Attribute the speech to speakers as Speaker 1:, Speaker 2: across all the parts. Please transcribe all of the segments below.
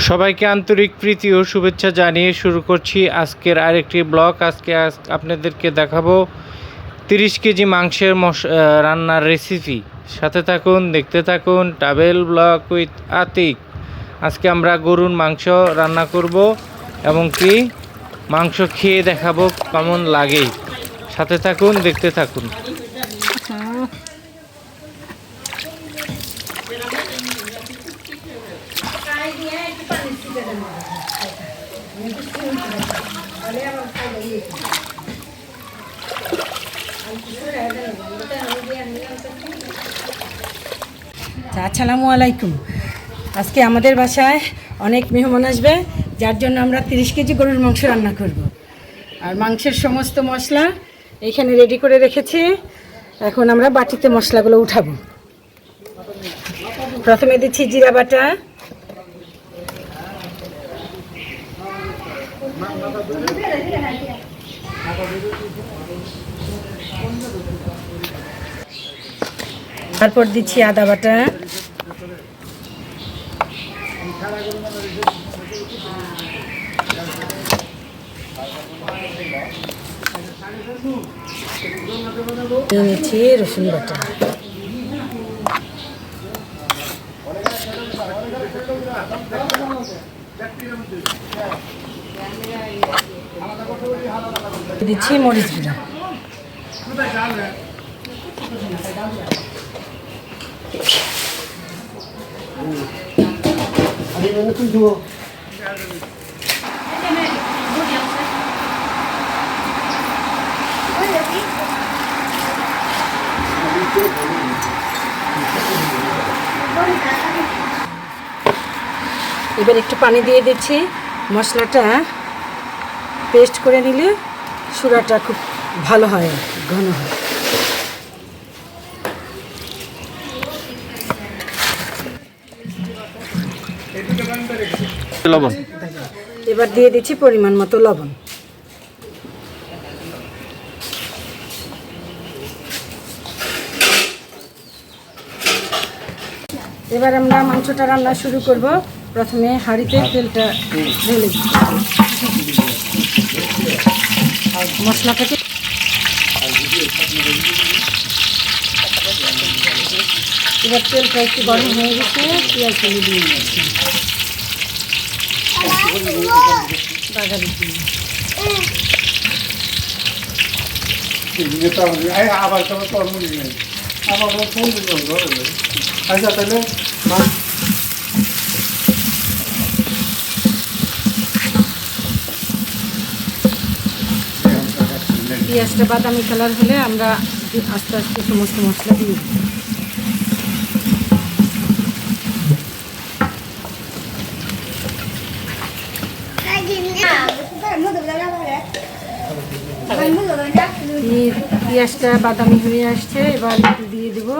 Speaker 1: সবাইকে আন্তরিক প্রীতি ও শুভেচ্ছা জানিয়ে শুরু করছি আজকের আরেকটি ব্লগ। আজকে আজ- আপনাদেরকে দেখাবো তিরিশ কেজি মাংসের মশ রান্নার রেসিপি সাথে থাকুন, দেখতে থাকুন টাবেল ব্লগ উইথ আতিক। আজকে আমরা গরুর মাংস রান্না করব এবং কি মাংস খেয়ে দেখাবো কেমন লাগে। সাথে থাকুন, দেখতে থাকুন।
Speaker 2: আচ্ছা, আসসালামু আলাইকুম। আজকে আমাদের বাসায় অনেক মেহমান আসবে যার জন্য আমরা তিরিশ কেজি গরুর মাংস রান্না করব। আর মাংসের সমস্ত মশলা এখানে রেডি করে রেখেছি। এখন আমরা বাটিতে মশলাগুলো উঠাবো। প্রথমে দিচ্ছি জিরা বাটা। তারপর দিচ্ছি আদা বাটা। নিয়ে রসুন বাটা দিচ্ছি মরিচ গুঁড়া। এবার একটু পানি দিয়ে দিচ্ছি। মশলাটা পেস্ট করে নিলে সুরাটা খুব ভালো হয়, ঘন হয়।
Speaker 1: লবণ?
Speaker 2: এবার দিয়ে দিচ্ছি পরিমাণ মতো লবণ। এবার আমরা মাংসটা রান্না শুরু করব। প্রথমে হাঁড়িতে তেলটা ঢেলে মশলাটাকে এবার তেলটা একটু গরম হয়ে গেছে, পেঁয়াজ দিয়ে
Speaker 3: আবার
Speaker 2: পেঁয়াজটা বাদামি কালার হলে আমরা আস্তে আস্তে সমস্ত মশলা দিয়ে দিই। পেঁয়াজটা, বাদামি হয়ে আসছে, এবার একটু দিয়ে দেবো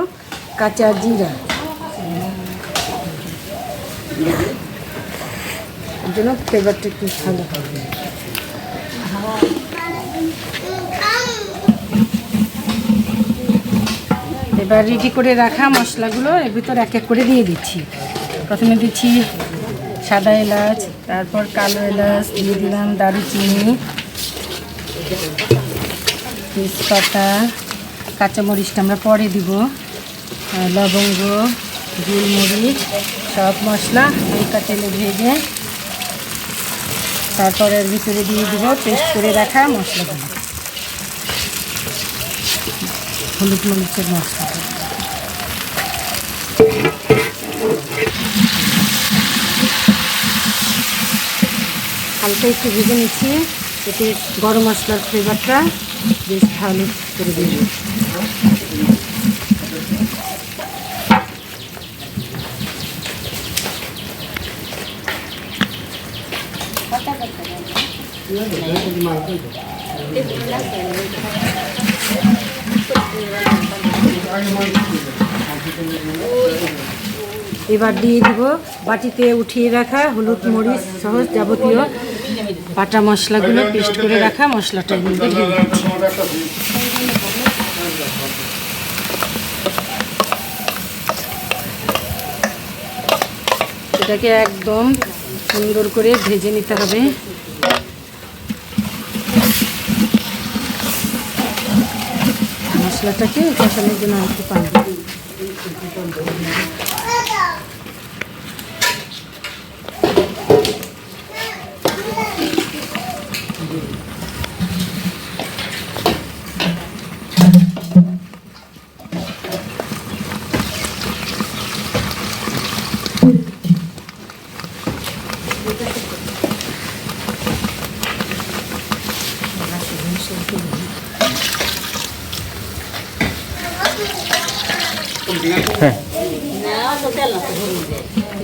Speaker 2: কাঁচা জিরা। জন্য ফ্লেভারটা একটু ভালো হবে। এবার রেডি করে রাখা মশলাগুলো, এর ভিতর এক এক করে দিয়ে দিচ্ছি। প্রথমে দিচ্ছি সাদা এলাচ, তারপর কালো এলাচ, দিয়ে দিলাম দারুচিনি। তেজপাতা, কাঁচামরিচটা আমরা পরে দিব লবঙ্গ, গোলমরিচ, সব মশলা হালকা তেলে ভেজে তারপর এর ভিতরে দিয়ে দিব পেস্ট করে রাখা মশলাগুলো। হলুদ মরিচের মশলা। হালকা একটু ভেজে নিচ্ছি। এতে গরম মশলার ফ্লেভারটা বেশ ভালো করে দেবে এবার দিয়ে দিব বাটিতে উঠিয়ে রাখা হলুদ মরিচ সহ যাবতীয় বাটা মশলাগুলো পেস্ট করে রাখা, মশলাটা এর মধ্যে দিচ্ছি। এটাকে একদম সুন্দর করে ভেজে নিতে হবে। মশলাটাকে কষানোর জন্য একটু পানি।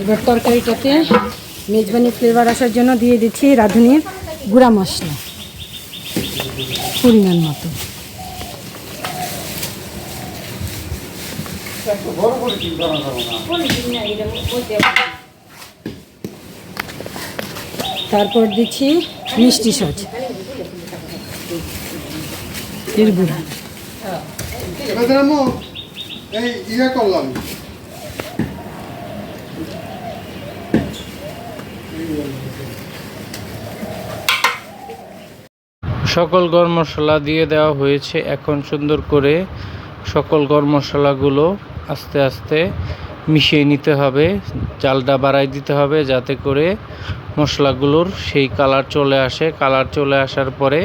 Speaker 2: এবার তরকারিটাতে মেজবানি ফ্লেভার আসার জন্য দিয়ে দিচ্ছি রাঁধুনির গুঁড়া মশলা পরিমাণ মতো। তারপর দিচ্ছি মিষ্টি সজ এর গুঁড়া।
Speaker 3: এই ইয়ে করলাম।
Speaker 1: সকল গরম মশলা দিয়ে দেওয়া হয়েছে। এখন সুন্দর করে সকল গরম মশলাগুলো আস্তে আস্তে মিশিয়ে নিতে হবে, জালটা বাড়াই দিতে হবে যাতে করে মশলাগুলোর সেই কালার চলে আসে। কালার চলে আসার পরে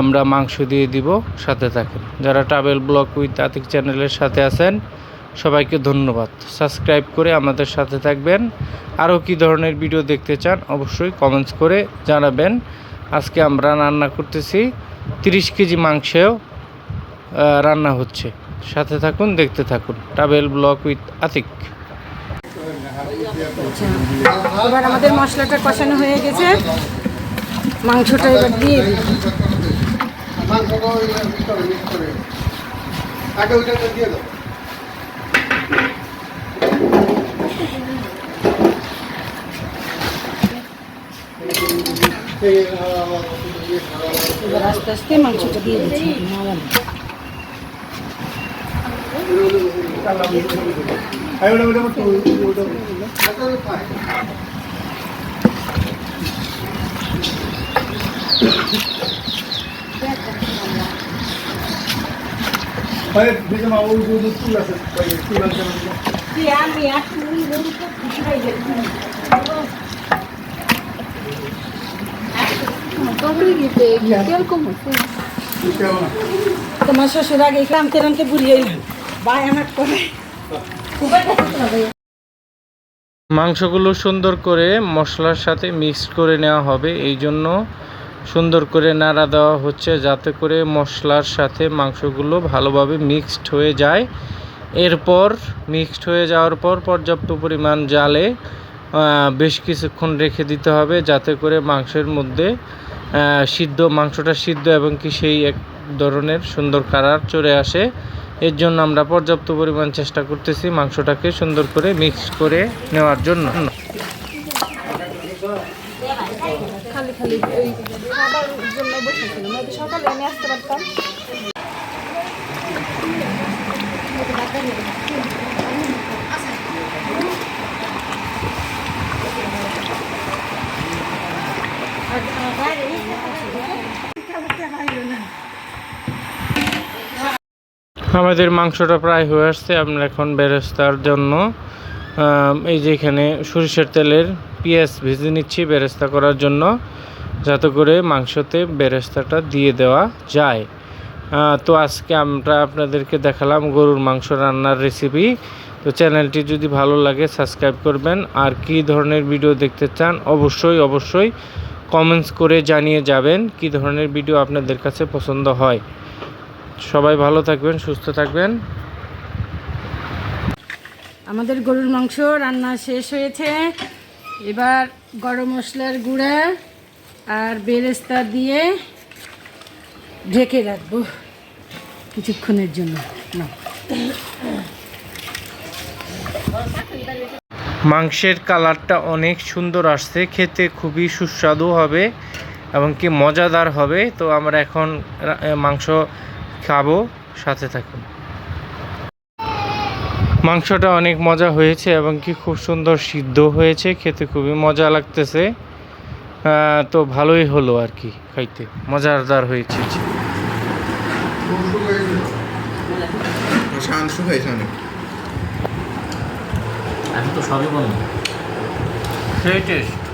Speaker 1: আমরা মাংস দিয়ে দিব সাথে থাকেন। যারা ট্রাভেল ব্লগ উইথ আতিক চ্যানেলের সাথে আছেন, সবাইকে ধন্যবাদ। সাবস্ক্রাইব করে আমাদের সাথে থাকবেন। আরও কী ধরনের ভিডিও দেখতে চান অবশ্যই কমেন্টস করে জানাবেন। আজকে আমরা রান্না করতেছি তিরিশ কেজি মাংসেও রান্না হচ্ছে। সাথে থাকুন দেখতে থাকুন। ট্রাভেল ব্লক উইথ আতিক
Speaker 2: এবার আমাদের মশলাটা কষানো হয়ে গেছে। মাংসটা এবার দিয়ে দিই।
Speaker 3: আগে দিয়ে দাও এই আমার ইয়ে খারাপ
Speaker 2: এবার আস্তে আস্তে মাংসটা দিয়ে দিচ্ছি নামানো।
Speaker 3: আই ওটা ওটা ওটা ওটা আরে দিদি মা ওই যে চুল আছে ওই চুল আছে কেমন
Speaker 2: তোমার শ্বশুর আগে বুড়িয়ে ভাই আমার করে
Speaker 1: মাংসগুলো সুন্দর করে মশলার সাথে মিক্সড করে নেওয়া হবে এই জন্য সুন্দর করে নাড়া দেওয়া হচ্ছে যাতে করে মশলার সাথে মাংসগুলো ভালোভাবে মিক্সড হয়ে যায়। এরপর মিক্সড হয়ে যাওয়ার পর পর্যাপ্ত পরিমাণ জালে বেশ কিছুক্ষণ রেখে দিতে হবে যাতে করে মাংসের মধ্যে সিদ্ধ, মাংসটা সিদ্ধ এবং কি সেই এক ধরনের সুন্দর কালার চলে আসে। এর জন্য আমরা পর্যাপ্ত পরিমাণ চেষ্টা করতেছি মাংসটাকে সুন্দর করে মিক্স করে নেওয়ার জন্য।
Speaker 4: সকালে আমি আসতে পারতাম।
Speaker 1: আমাদের মাংসটা প্রায় হয়ে আসছে। আমরা এখন বেরেস্তার জন্য এই যে এখানে সরিষার তেলের পেঁয়াজ ভেজে নিচ্ছি বেরেস্তা করার জন্য, যাতে করে মাংসতে বেরেস্তাটা দিয়ে দেওয়া যায়। তো আজকে আমরা আপনাদেরকে দেখালাম গরুর মাংস রান্নার রেসিপি তো চ্যানেলটি যদি ভালো লাগে সাবস্ক্রাইব করবেন। আর কী ধরনের ভিডিও দেখতে চান, অবশ্যই অবশ্যই কমেন্টস করে জানিয়ে যাবেন কী ধরনের ভিডিও আপনাদের কাছে পছন্দ হয়। সবাই ভালো থাকবেন সুস্থ থাকবেন।
Speaker 2: আমাদের গরুর মাংস রান্না শেষ হয়েছে। এবার গরম মশলার গুঁড়া আর বেরেস্তা দিয়ে ঢেকে রাখব কিছুক্ষণের জন্য। না।
Speaker 1: মাংসের কালারটা অনেক সুন্দর আসছে খেতে খুবই সুস্বাদু হবে এবং কি মজাদার হবে। তো আমরা এখন মাংস খাব সাথে থাকুন। মাংসটা অনেক মজা হয়েছে এবং কি খুব সুন্দর সিদ্ধ হয়েছে খেতে খুবই মজা লাগতেছে। তো ভালোই হলো আর কি খাইতে মজাদার হয়েছে।
Speaker 5: শাংশ হয়েছে অনেক।
Speaker 1: আমি তো সবই সেই টেস্ট।